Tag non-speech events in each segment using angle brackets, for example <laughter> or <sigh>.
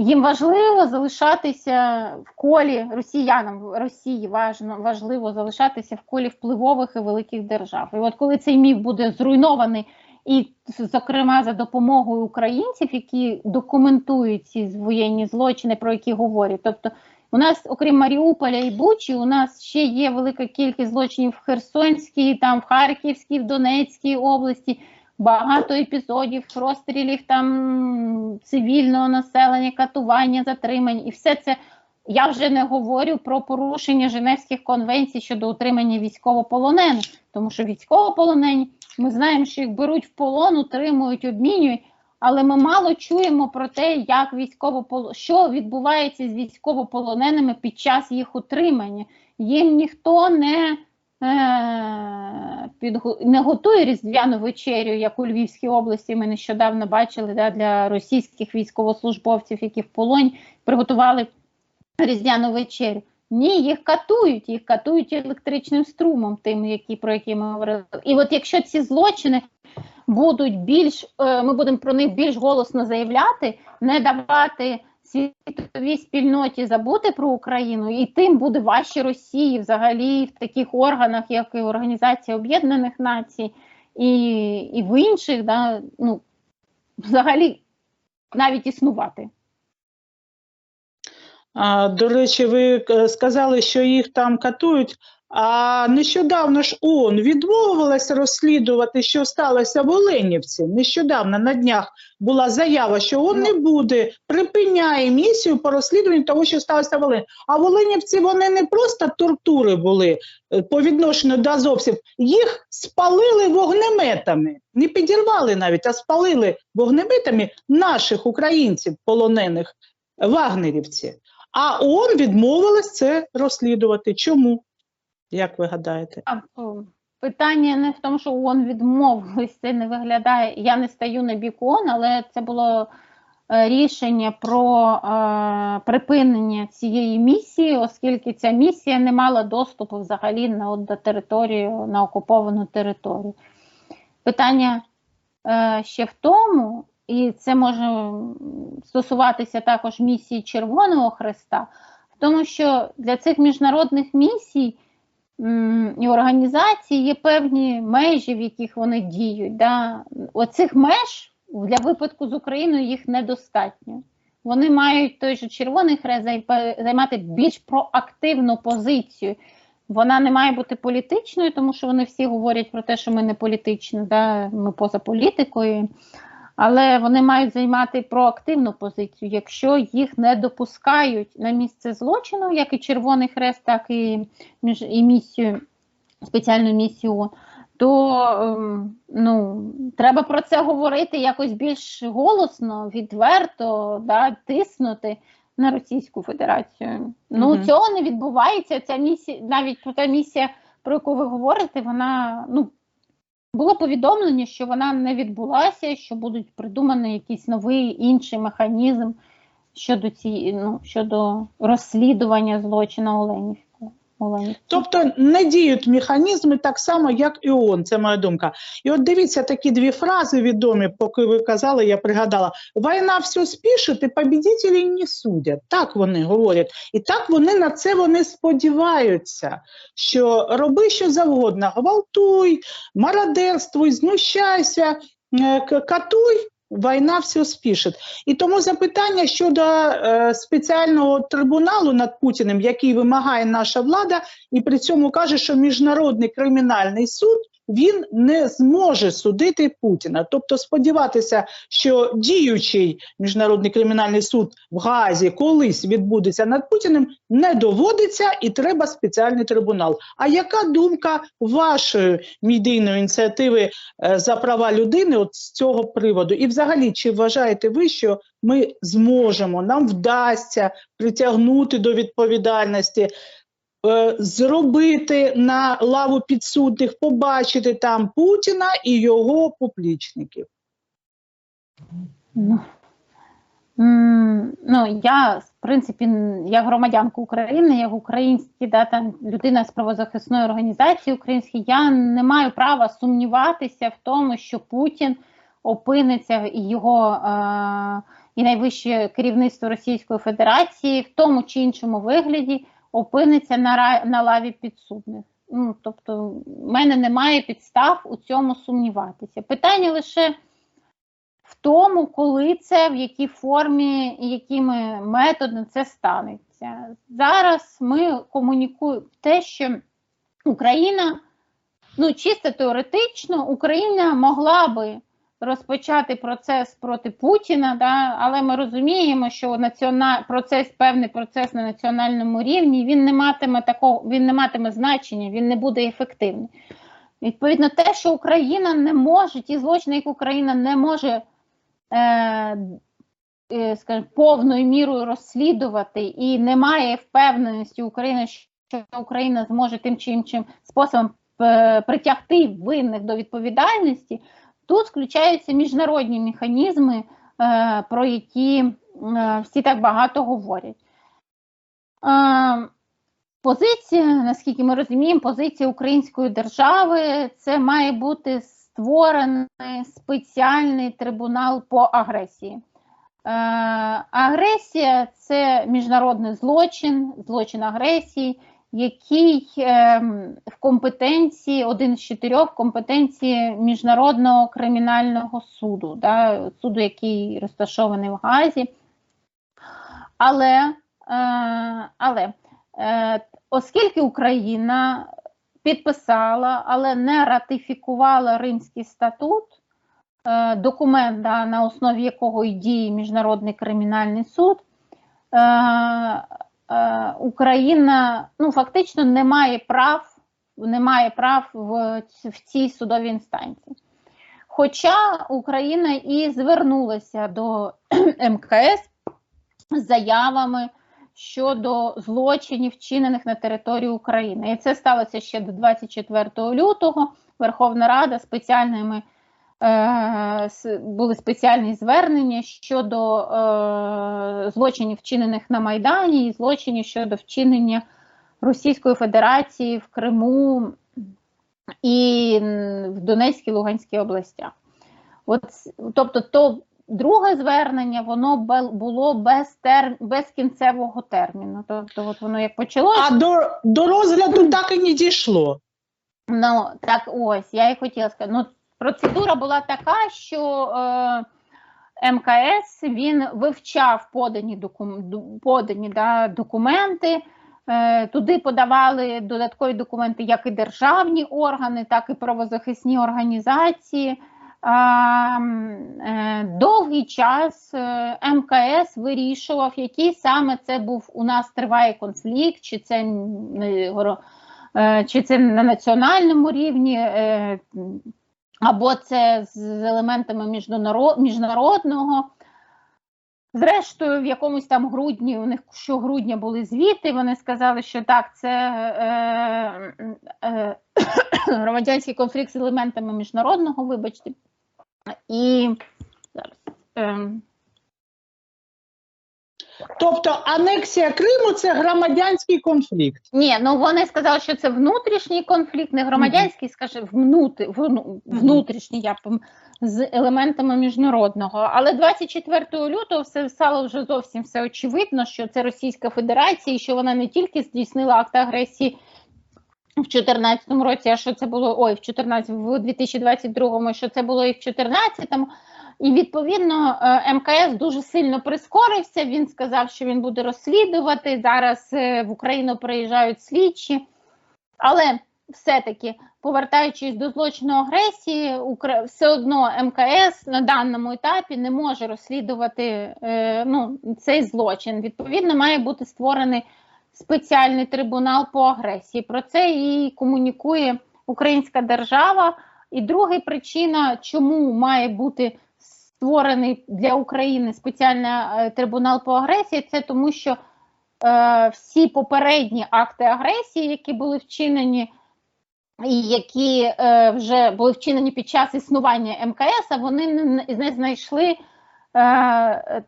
Їм важливо залишатися в колі росіянам в Росії важно, важливо залишатися в колі впливових і великих держав. І от коли цей міф буде зруйнований, і, зокрема, за допомогою українців, які документують ці воєнні злочини, про які говорять. Тобто, у нас, окрім Маріуполя і Бучі, у нас ще є велика кількість злочинів в Херсонській, там в Харківській, в Донецькій області. Багато епізодів розстрілів там цивільного населення, катування, затримань, і все це я вже не говорю про порушення Женевських конвенцій щодо утримання військовополонених, тому що військовополонені ми знаємо, що їх беруть в полон, утримують, обмінюють. Але ми мало чуємо про те, як військовополо... що відбувається з військовополоненими під час їх утримання. Їм ніхто не. Не готує різдвяну вечерю, як у Львівській області. Ми нещодавно бачили да, для російських військовослужбовців, які в полоні приготували різдвяну вечерю. Ні, їх катують, їх катують електричним струмом, тим, які про які ми говорили. І от якщо ці злочини будуть більш, е, ми будемо про них більш голосно заявляти, не давати світовій спільноті забути про Україну, і тим буде важче Росії взагалі в таких органах, як і Організація Об'єднаних Націй, і і в інших, да, ну, взагалі навіть існувати. До речі, ви е, сказали, що їх там катують. А нещодавно ж ООН відмовилася розслідувати, що сталося в Оленівці. Нещодавно на днях була заява, що ООН не буде, припиняє місію по розслідуванню того, що сталося в Оленівці. А в Оленівці вони не просто тортури були е, по відношенню до азовців, їх спалили вогнеметами. Не підірвали навіть, а спалили вогнеметами наших українців, полонених вагнерівці. А ООН відмовилась це розслідувати. Чому? Як ви гадаєте? Питання не в тому, що ООН відмовилась, це не виглядає. Я не стаю на бік ООН, але це було е, рішення про е, припинення цієї місії, оскільки ця місія не мала доступу взагалі на до території, на окуповану територію. Питання е, ще в тому, і це може стосуватися також місії Червоного Хреста, в тому, що для цих міжнародних місій і організацій є певні межі, в яких вони діють. Да? Оцих меж для випадку з Україною їх недостатньо. Вони мають той же Червоний Хрест займати більш проактивну позицію. Вона не має бути політичною, тому що вони всі говорять про те, що ми не політичні, да? ми поза політикою. Але вони мають займати проактивну позицію, якщо їх не допускають на місце злочину, як і Червоний Хрест, так і між і місію, спеціальну місію, то ем, ну, треба про це говорити якось більш голосно, відверто, да, тиснути на Російську Федерацію. Ну Мгм. цього не відбувається. Ця місія, навіть та місія, про яку ви говорите, вона ну. Було повідомлення, що вона не відбулася, що будуть придуманий якийсь новий інший механізм щодо ці, ну, щодо розслідування злочину Оленівського. Тобто не діють механізми так само, як і ООН, це моя думка. І от дивіться такі дві фрази відомі, поки ви казали, я пригадала: війна все спішить, і побідітелі не судять. Так вони говорять. І так вони на це вони сподіваються, що роби що завгодно, гвалтуй, мародерствуй, знущайся, е, катуй. Війна все спішить. І тому запитання щодо е, спеціального трибуналу над Путіним, який вимагає наша влада, і при цьому каже, що міжнародний кримінальний суд він не зможе судити Путіна. Тобто сподіватися, що діючий міжнародний кримінальний суд в Гаазі колись відбудеться над Путіним, не доводиться і треба спеціальний трибунал. А яка думка вашої медійної ініціативи е, за права людини от з цього приводу? І взагалі, чи вважаєте ви, що ми зможемо, нам вдасться притягнути до відповідальності? Е, Зробити на лаву підсудних, побачити там Путіна і його поплічників. Ну, ну, я, в принципі, як громадянка України, як український, да, там, людина з правозахисної організації української, я не маю права сумніватися в тому, що Путін опиниться і його е, і найвище керівництво Російської Федерації в тому чи іншому вигляді опиниться на, на лаві підсудних. Ну, тобто, в мене немає підстав у цьому сумніватися. Питання лише в тому, коли це, в якій формі якими методами це станеться. Зараз ми комунікуємо те, що Україна, ну чисто теоретично, Україна могла би розпочати процес проти Путіна, да, але ми розуміємо, що національ... процес, певний процес на національному рівні, він не матиме такого, він не матиме значення, він не буде ефективний. Відповідно, те, що Україна не може, ті злочини, які Україна не може е, е, скажімо, повною мірою розслідувати, і немає впевненості України, що Україна зможе тим чи іншим способом е, притягти винних до відповідальності. Тут включаються міжнародні механізми, е, про які е, всі так багато говорять. Е, Позиція, наскільки ми розуміємо, позиція української держави це має бути створений спеціальний трибунал по агресії. Агресія це міжнародний злочин, злочин агресії, який е, в компетенції один з чотирьох компетенції міжнародного кримінального суду, да, суду, який розташований в Газі. Але, е, але е, оскільки Україна підписала, але не ратифікувала Римський статут, е, документ, да, на основі якого і діє Міжнародний кримінальний суд, Україна ну, фактично не має прав, не має прав в, в цій судовій інстанції. Хоча Україна і звернулася до <clears throat> МКС з заявами щодо злочинів, вчинених на території України. І це сталося ще до 24 лютого. Верховна Рада спеціальними е, були спеціальні звернення щодо е, злочинів, вчинених на Майдані, і злочинів щодо вчинення Російської Федерації в Криму і в Донецькій Луганській областях. От, тобто, то друге звернення воно було без тер, без кінцевого терміну. Тобто, от воно як почалося. А до, до розгляду так і не дійшло. Ну так ось я і хотіла сказати. Ну, процедура була така, що е, МКС він вивчав подані, докум, подані да, документи. Е, туди подавали додаткові документи як і державні органи, так і правозахисні організації. Е, довгий час е, МКС вирішував, який саме це був у нас триває конфлікт, чи це чи це на національному рівні, або це з елементами міжнародного. Зрештою, в якомусь там грудні, у них щогрудня були звіти, вони сказали, що так, це е, е, <coughs> громадянський конфлікт з елементами міжнародного, вибачте. І зараз. Е, Тобто анексія Криму це громадянський конфлікт. Ні, ну вони сказали, що це внутрішній конфлікт, не громадянський, скаже, внути, внутрішній, я б з елементами міжнародного. Але 24 лютого все стало вже зовсім все очевидно, що це Російська Федерація, і що вона не тільки здійснила акт агресії в 2014 році, а що це було ой, в 14, в 2022, що це було і в 2014. І відповідно е, МКС дуже сильно прискорився. Він сказав, що він буде розслідувати. Зараз е, в Україну приїжджають слідчі, але все-таки повертаючись до злочину агресії, все одно МКС на даному етапі не може розслідувати е, ну, цей злочин. Відповідно, має бути створений спеціальний трибунал по агресії. Про це і комунікує українська держава. І друга причина, чому має бути створений для України спеціальний е, трибунал по агресії, це тому, що е, всі попередні акти агресії, які були вчинені, і які е, вже були вчинені під час існування МКС, вони не, знайшли е,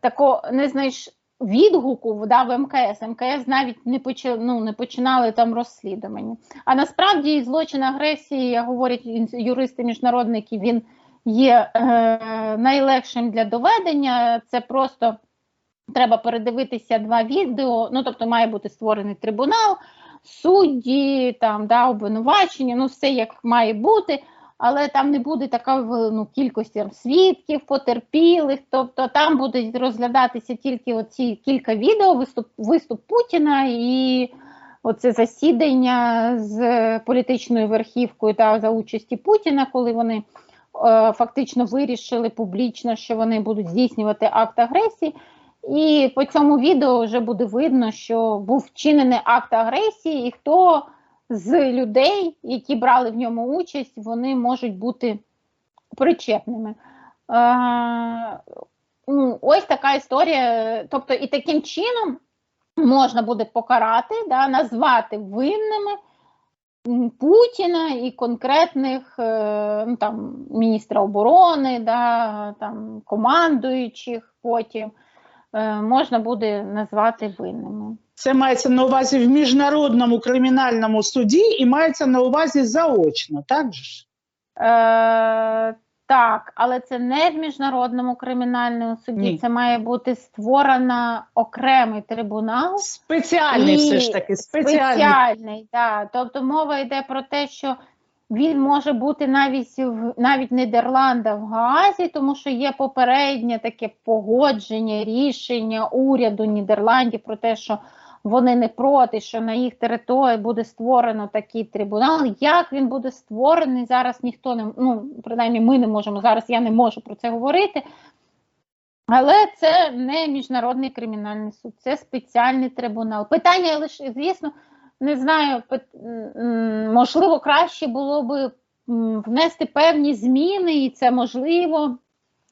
тако, не знайш відгуку да, в МКС. МКС навіть не почали, ну, не починали там розслідування. А насправді злочин агресії, говорять юристи міжнародники, він є е, найлегшим для доведення. Це просто треба передивитися два відео. Ну, тобто, має бути створений трибунал, судді, там да, обвинувачення, ну все як має бути. Але там не буде такої ну, кількості свідків, потерпілих. Тобто там будуть розглядатися тільки оці кілька відео, виступ, виступ Путіна і оце засідання з політичною верхівкою та за участі Путіна, коли вони е, фактично вирішили публічно, що вони будуть здійснювати акт агресії. І по цьому відео вже буде видно, що був вчинений акт агресії, і хто з людей, які брали в ньому участь, вони можуть бути причетними. Е, ну, ось така історія. Тобто, і таким чином можна буде покарати, да, назвати винними Путіна і конкретних е, ну, там, міністра оборони, да, там, командуючих потім. е, Можна буде назвати винними. Це мається на увазі в міжнародному кримінальному суді і мається на увазі заочно, так же ж? Е, так, але це не в міжнародному кримінальному суді. Ні. Це має бути створено окремий трибунал. Спеціальний І все ж таки, спеціальний. Спеціальний, да. Тобто мова йде про те, що він може бути навіть в навіть в Нідерландах в Гаазі, тому що є попереднє таке погодження, рішення уряду Нідерландів про те, що вони не проти, що на їх території буде створено такий трибунал. Як він буде створений, зараз ніхто не ну принаймні ми не можемо зараз. Я не можу про це говорити. Але це не міжнародний кримінальний суд, це спеціальний трибунал. Питання лише, звісно, не знаю, можливо, краще було би внести певні зміни, і це можливо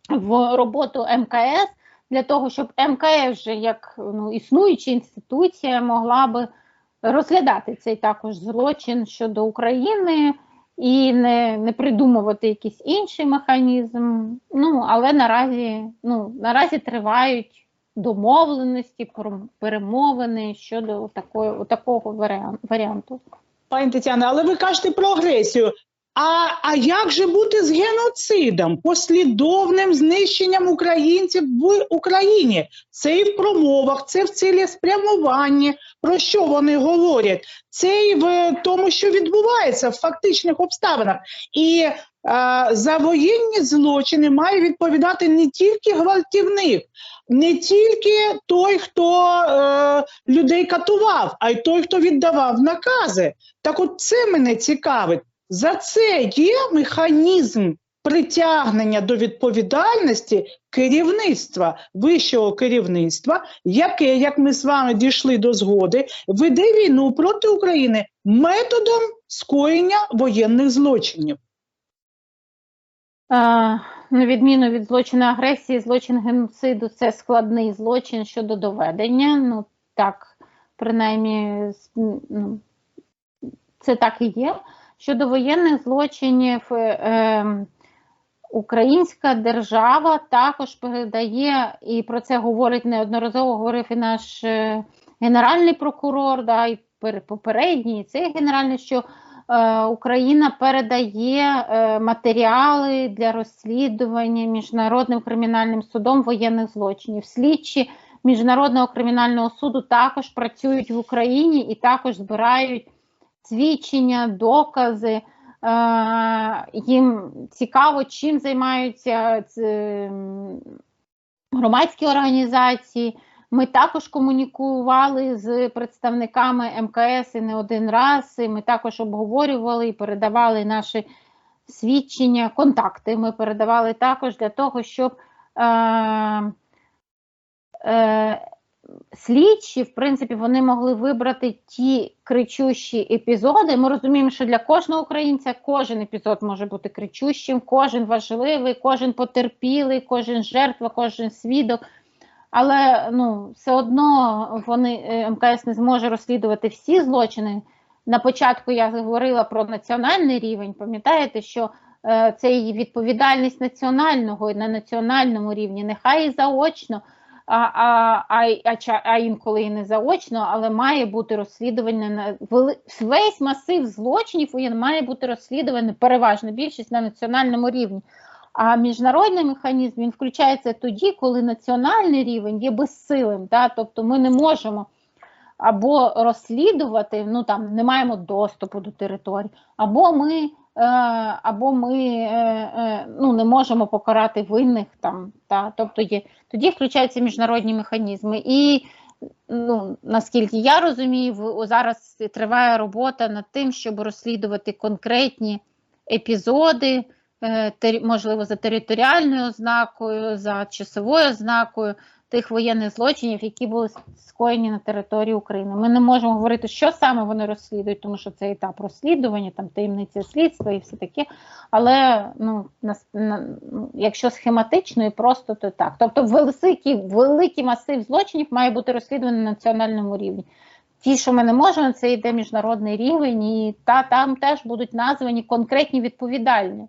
в роботу МКС для того, щоб МКС вже як ну, існуюча інституція могла би розглядати цей також злочин щодо України і не, не придумувати якийсь інший механізм. Ну, але наразі, ну, наразі тривають домовленості, перемовини щодо такої, такого варіан- варіанту. Пані Тетяна, але ви кажете про агресію. А, а як же бути з геноцидом, послідовним знищенням українців в Україні? Це і в промовах, це в цілеспрямуванні. Про що вони говорять? Це і в тому, що відбувається в фактичних обставинах. І е, за воєнні злочини має відповідати не тільки гвалтівник, не тільки той, хто е, людей катував, а й той, хто віддавав накази. Так от це мене цікавить. За це є механізм притягнення до відповідальності керівництва, вищого керівництва, яке, як ми з вами дійшли до згоди, веде війну проти України методом скоєння воєнних злочинів. Е, На відміну від злочину агресії, злочин геноциду це складний злочин щодо доведення. Ну так, принаймні, ну, це так і є. Щодо воєнних злочинів, е, е, українська держава також передає, і про це говорить неодноразово говорив і наш е, генеральний прокурор, да, і пер- попередній, і цей генеральний, що Україна передає матеріали для розслідування міжнародним кримінальним судом воєнних злочинів. Слідчі міжнародного кримінального суду також працюють в Україні і також збирають свідчення, докази. Е, їм цікаво, чим займаються громадські організації. Ми також комунікували з представниками МКС і не один раз. І ми також обговорювали і передавали наші свідчення, контакти. Ми передавали також для того, щоб е, е, слідчі, в принципі, вони могли вибрати ті кричущі епізоди. Ми розуміємо, що для кожного українця кожен епізод може бути кричущим, кожен важливий, кожен потерпілий, кожен жертва, кожен свідок. Але ну, все одно вони е, МКС не зможе розслідувати всі злочини. На початку я говорила про національний рівень. Пам'ятаєте, що е, це і відповідальність національного і на національному рівні, нехай і заочно, а, а, а, а, інколи і не заочно, але має бути розслідування на весь масив злочинів він має бути розслідуваний, переважна більшість на національному рівні. А міжнародний механізм він включається тоді, коли національний рівень є безсилим. Да? Тобто ми не можемо або розслідувати, ну там не маємо доступу до територій, або ми, або ми е, е, ну, не можемо покарати винних там. Та? Тобто є, тоді включаються міжнародні механізми. І ну, наскільки я розумію, зараз триває робота над тим, щоб розслідувати конкретні епізоди, е, можливо, за територіальною ознакою, за часовою ознакою тих воєнних злочинів, які були скоєні на території України. Ми не можемо говорити, що саме вони розслідують, тому що це етап розслідування, там таємниця слідства і все таке. Але ну, на, ну, якщо схематично і просто, то так. Тобто великий, великий масив злочинів має бути розслідуваний на національному рівні. Ті, що ми не можемо, це йде міжнародний рівень, і та там теж будуть названі конкретні відповідальні.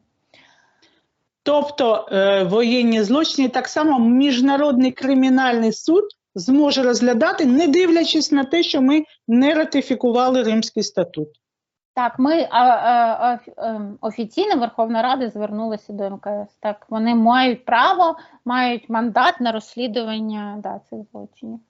Тобто е, воєнні злочини так само міжнародний кримінальний суд зможе розглядати, не дивлячись на те, що ми не ратифікували Римський статут. Так, ми а, а, оф- ем, офіційно Верховна Рада звернулася до МКС. Так, вони мають право, мають мандат на розслідування да, цих злочинів.